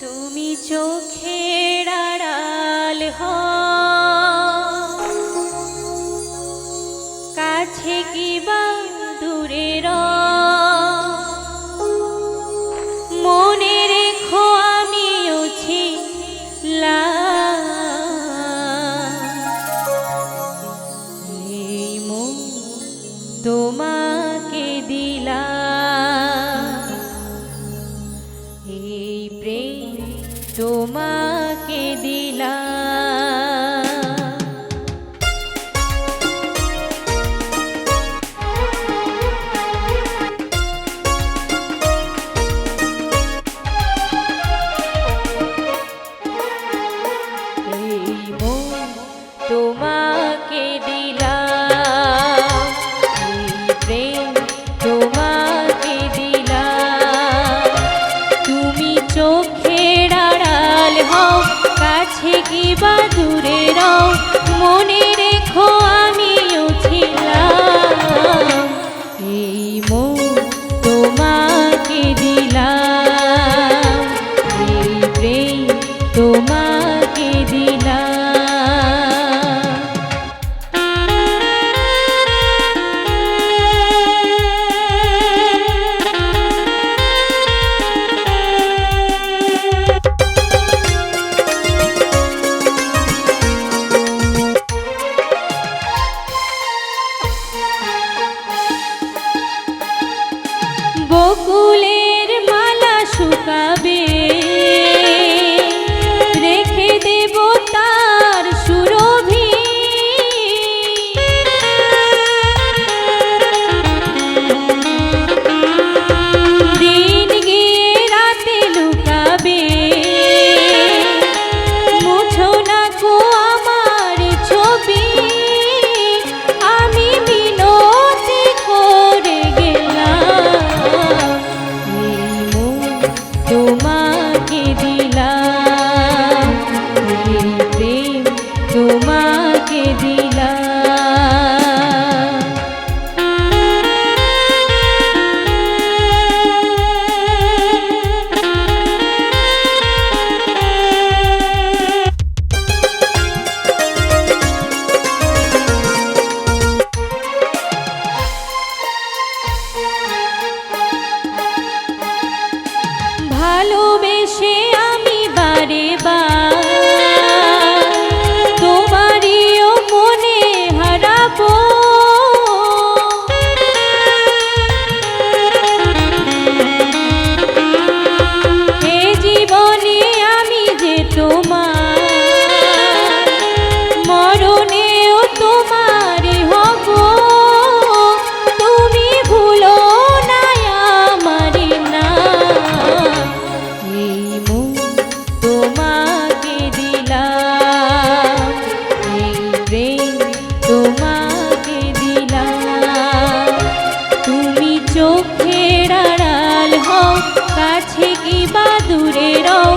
তুমি চোখের আড়াল হ কাছে কি বা দূরে র মনে রেখো আমি উছি এই মন তোমার তোমাকে দিলা তোমাকে দিলা বা রাও মনে রেখো acaba কি বা দূরে রও